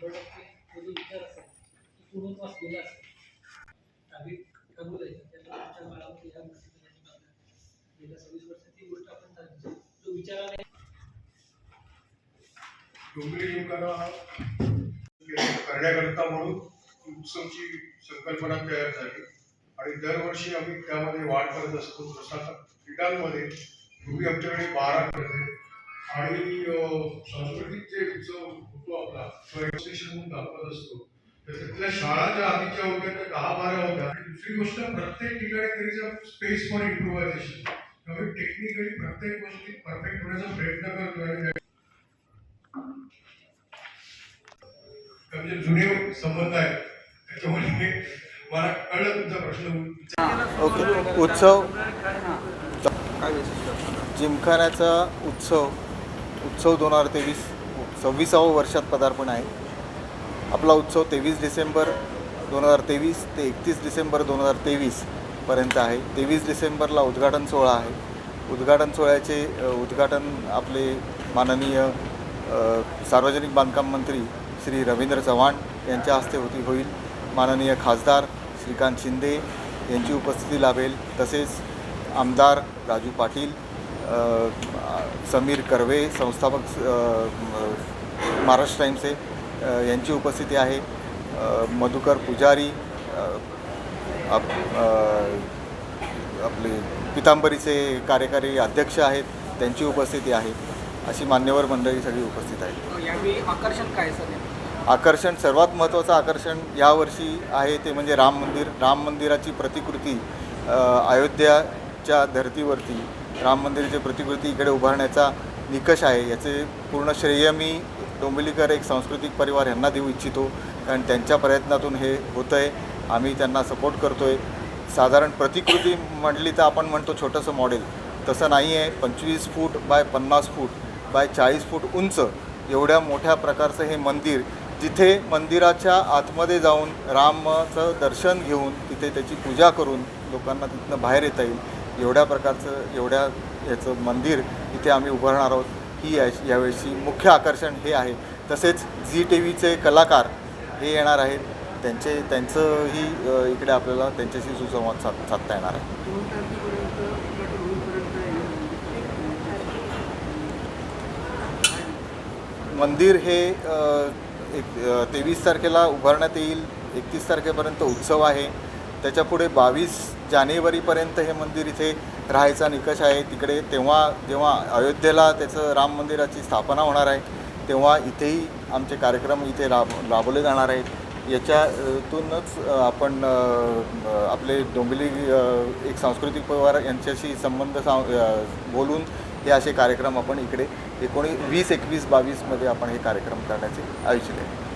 शंभर जो विचार असेल तो असेल आहे काळामध्ये ह्या गोष्टी करण्याची गेल्या सव्वीस वर्षात ती गोष्ट आपण जो विचाराने डोंगरी लोकांना करण्याकरता म्हणून उत्सवची संकल्पना तयार झाली. आणि दरवर्षी आम्ही त्यामध्ये वाढ करत असतो. जसा क्रीडांमध्ये पूर्वी आमच्याकडे बारा करते आणि सांस्कृतिक जे उत्सव होतो आपला तो म्हणून दाखवत असतो. त्याच्यातल्या शाळा ज्या आधीच्या होत्या त्या दहा बारा होत्या. आणि दुसरी गोष्ट प्रत्येक ठिकाणी तरी स्पेस फॉर इम्प्रोव्हायझेशन त्यामुळे टेक्निकली प्रत्येक गोष्टी परफेक्ट होण्याचा प्रयत्न करतो आणि म्हणजे जुने संबंध आहेत त्याच्यामुळे मला कळलं तुमचा प्रश्न. ओके उत्सव जिमखान्याचा उत्सव उत्सव दोन हजार तेवीस सव्वीसावं वर्षात पदार्पण आहे. आपला उत्सव तेवीस डिसेंबर दोन हजार तेवीस ते एकतीस डिसेंबर दोन हजार तेवीसपर्यंत आहे. तेवीस डिसेंबरला उद्घाटन सोहळा आहे. उद्घाटन सोहळ्याचे उद्घाटन आपले माननीय सार्वजनिक बांधकाम मंत्री श्री रवींद्र चव्हाण यांच्या हस्ते होती होईल. माननीय खासदार श्रीकांत शिंदे यांची उपस्थिती लाभेल. तसेच आमदार राजू पाटील समीर कर्वे संस्थापक महाराष्ट्र टाईम्सचे अ, यांची उपस्थिती आहे. मधुकर पुजारी आप आपले पितांबरीचे कार्यकारी अध्यक्ष आहेत त्यांची उपस्थिती आहे. अशी मान्यवर मंडळी सगळी उपस्थित आहेत. आकर्षण काय सर आकर्षण सर्वात महत्त्वाचं आकर्षण यावर्षी आहे ते म्हणजे राम मंदिर. राम मंदिराची प्रतिकृती अयोध्याच्या धर्तीवरती राम मंदिराची प्रतिकृती इकडे उभारण्याचा निकष आहे. याचे पूर्ण श्रेय मी डोंबिवलीकर एक सांस्कृतिक परिवार यांना देऊ इच्छितो. कारण त्यांच्या प्रयत्नातून हे होतं आहे आम्ही त्यांना सपोर्ट करतो आहे साधारण प्रतिकृती म्हटली तर आपण म्हणतो छोटंसं मॉडेल तसं नाही आहे पंचवीस फूट बाय पन्नास फूट बाय चाळीस फूट उंच एवढ्या मोठ्या प्रकारचं हे मंदिर जिथे मंदिराच्या आतमध्ये जाऊन रामाचं दर्शन घेऊन तिथे त्याची पूजा करून लोकांना तिथनं बाहेर येता येईल. एवढ्या प्रकारचं एवढ्या याचं मंदिर इथे आम्ही उभारणार आहोत ही या यावेळची मुख्य आकर्षण हे आहे. तसेच झी टी व्हीचे कलाकार हे येणार आहेत. त्यांचे त्यांचंही इकडे आपल्याला त्यांच्याशी सुसंवाद साध साधता येणार आहे. मंदिर हे एक तेवीस तारखेला उभारण्यात येईल. एकतीस तारखेपर्यंत उत्सव आहे. त्याच्यापुढे बावीस जानेवारीपर्यंत हे मंदिर इथे राहायचा निकष आहे. तिकडे तेव्हा जेव्हा अयोध्येला त्याचं राम मंदिराची स्थापना होणार आहे तेव्हा इथेही आमचे कार्यक्रम इथे राब राबवले जाणार आहेत. याच्यातूनच आपण आपले डोंबिवली एक सांस्कृतिक परिवार यांच्याशी संबंध सा बोलून हे असे कार्यक्रम आपण इकडे एकोणी वीस एकवीस बावीसमध्ये आपण हे कार्यक्रम करण्याचे आयोजित आहे.